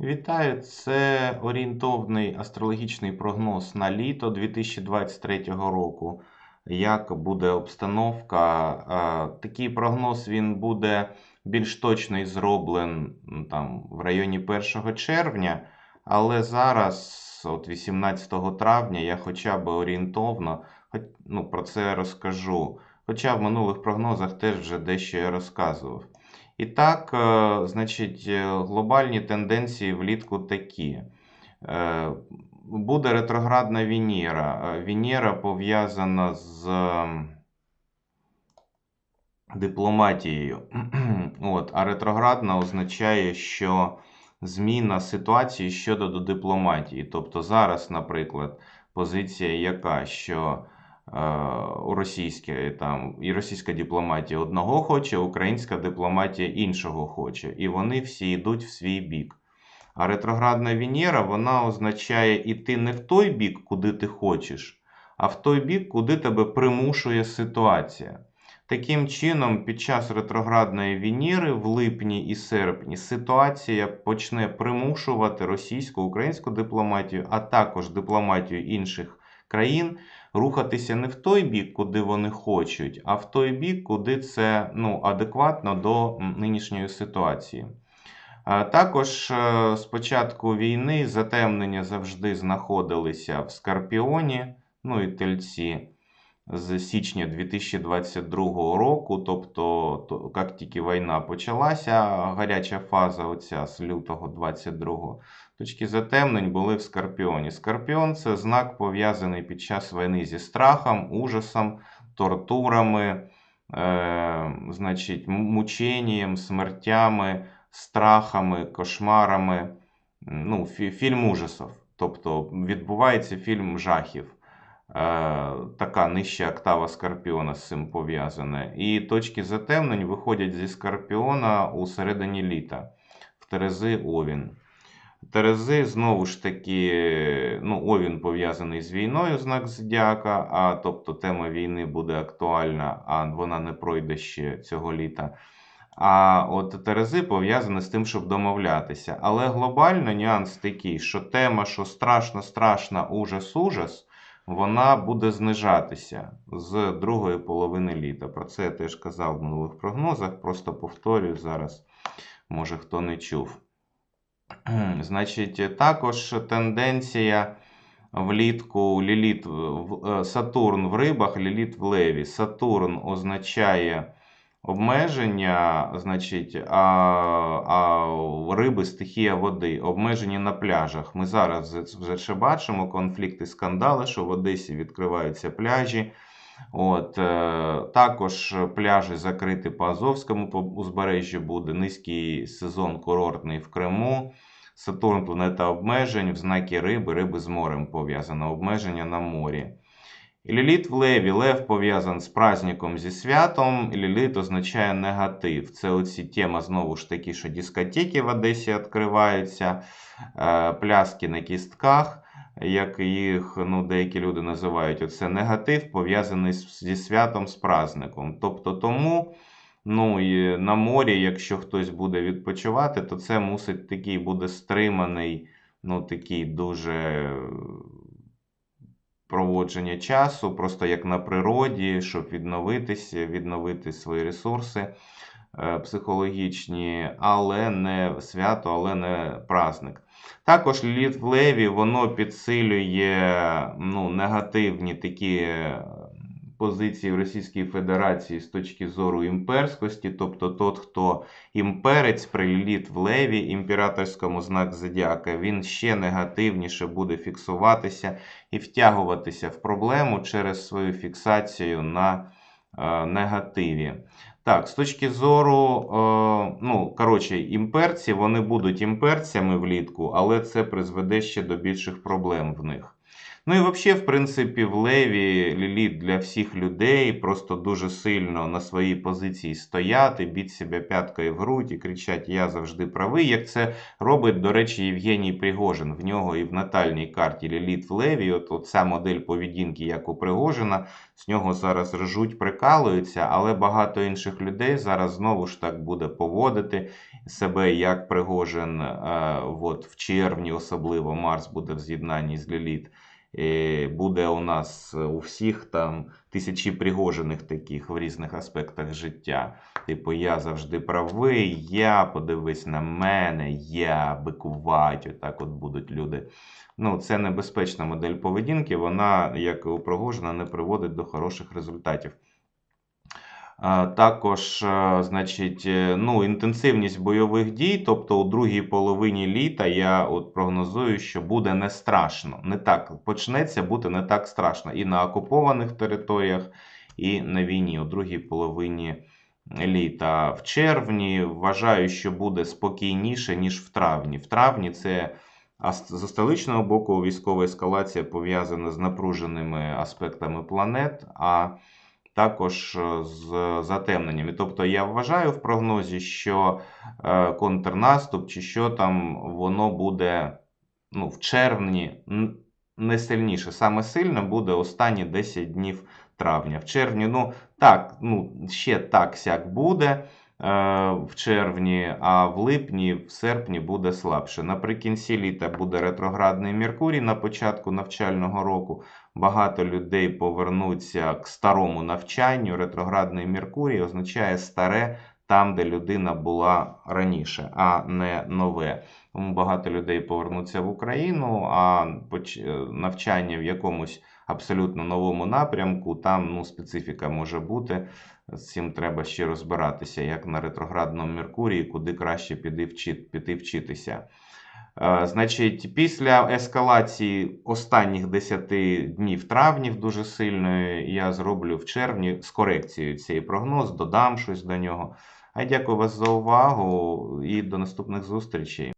Вітаю! Це орієнтовний астрологічний прогноз на літо 2023 року. Як буде обстановка? Такий прогноз він буде більш точний зроблен там, в районі 1 червня, але зараз, от 18 травня, я хоча б орієнтовно ну, про це розкажу. Хоча в минулих прогнозах теж вже дещо я розказував. І так, е, значить, е, глобальні тенденції влітку такі. Е, Буде ретроградна Венера. Венера пов'язана з ем, дипломатією. От, а ретроградна означає, що зміна ситуації щодо до дипломатії. Тобто зараз, наприклад, позиція яка, що е, у російській там і російська дипломатія одного хоче, українська дипломатія іншого хоче, і вони всі йдуть в свій бік. А ретроградна Венера вона означає іти не в той бік, куди ти хочеш, а в той бік, куди тебе примушує ситуація. Таким чином, під час ретроградної Венери в липні і серпні ситуація почне примушувати російську українську дипломатію, а також дипломатію інших країн рухатися не в той бік, куди вони хочуть, а в той бік, куди це ну, адекватно до нинішньої ситуації. Також спочатку початку війни затемнення завжди знаходилися в Скорпіоні, ну і Тельці з січня 2022 року. Тобто, то, як тільки війна почалася, гаряча фаза оця з лютого 22 точки затемнень були в Скорпіоні. Скорпіон це знак пов'язаний під час війни зі страхом, ужасом, тортурами, е, значить, мученням, смертями страхами, кошмарами. Ну, фі- фільм ужасів. Тобто відбувається фільм жахів. Е, така нижча октава Скорпіона з цим пов'язана. І точки затемнень виходять зі Скорпіона у середині літа в Терези Овін. Терези знову ж таки, ну, Овін пов'язаний з війною, знак Зодіака, а тобто тема війни буде актуальна, а вона не пройде ще цього літа. А от Терези пов'язані з тим, щоб домовлятися. Але глобально нюанс такий, що тема, що страшно, страшно, ужас, ужас, вона буде знижатися з другої половини літа. Про це я теж казав в минулих прогнозах, просто повторюю зараз, може хто не чув. Значить, також тенденція влітку Ліліт, е, Сатурн в рибах, Ліліт в леві. Сатурн означає обмеження, значить, а, а риби стихія води, обмежені на пляжах. Ми зараз вже- ще бачимо конфлікти, скандали, що в Одесі відкриваються пляжі. От, е, також пляжі закриті по Азовському по узбережжю буде низький сезон курортний в Криму. Сатурн планета обмежень в знакі риби, риби з морем пов'язано, обмеження на морі. Ліліт в Леві. Лев пов'язаний з праздником зі святом. Ліліт означає негатив. Це оці тема знову ж таки, що дискотеки в Одесі відкриваються, е, пляски на кістках, як їх ну, деякі люди називають. Оце негатив пов'язаний зі святом, з праздником. Тобто тому. Ну і на морі, якщо хтось буде відпочивати, то це мусить такий буде стриманий, ну такий дуже проводження часу, просто як на природі, щоб відновитися, відновити свої ресурси е, психологічні, але не свято, але не праздник. Також літ в леві воно підсилює ну, негативні такі е, позиції в Російській Федерації з точки зору імперськості, тобто тот, хто імперець при ліліт в леві, імператорському знак зодіака, він ще негативніше буде фіксуватися і втягуватися в проблему через свою фіксацію на е, негативі. Так, з точки зору, е, ну, коротше, імперці, вони будуть імперцями влітку, але це призведе ще до більших проблем в них. Ну і взагалі, в принципі, в Леві Ліліт для всіх людей просто дуже сильно на своїй позиції стояти, біть себе п'яткою в грудь і кричать Я завжди правий. Як це робить, до речі, Євгеній Пригожин. В нього і в натальній карті Ліліт в Леві. От, от ця модель поведінки, як у Пригожина, з нього зараз ржуть, прикалуються, але багато інших людей зараз знову ж так буде поводити себе як Пригожин. Е, от, в червні, особливо Марс буде в з'єднанні з Ліліт. Е, Буде у нас у всіх там тисячі пригожених таких в різних аспектах життя. Типу, я завжди правий, я подивись на мене, я бикувать. Отак от будуть люди. Ну, це небезпечна модель поведінки. Вона, як і у Пригожина, не приводить до хороших результатів. Також, е, значить, е, ну, інтенсивність бойових дій, тобто у другій половині літа я от прогнозую, що буде не страшно. Не так почнеться бути не так страшно і на окупованих територіях, і на війні у другій половині літа. В червні вважаю, що буде спокійніше, ніж в травні. В травні це з столичного боку військова ескалація пов'язана з напруженими аспектами планет. а також е, з затемненнями. Тобто я вважаю в прогнозі, що е, контрнаступ чи що там, воно буде ну, в червні не сильніше. Саме сильне буде останні 10 днів травня. В червні, ну так, ну ще так сяк буде в червні, а в липні, в серпні буде слабше. Наприкінці літа буде ретроградний Меркурій на початку навчального року. Багато людей повернуться к старому навчанню. Ретроградний Меркурій означає старе там, де людина була раніше, а не нове. Тому багато людей повернуться в Україну, а е, навчання в якомусь абсолютно новому напрямку, там ну, специфіка може бути. З цим треба ще розбиратися, як на ретроградному Меркурії, куди краще піти, вчит, піти вчитися. Е, Значить, після ескалації останніх 10 днів травнів дуже сильної, я зроблю в червні з корекцією цей прогноз, додам щось до нього. А я дякую вас за увагу і до наступних зустрічей.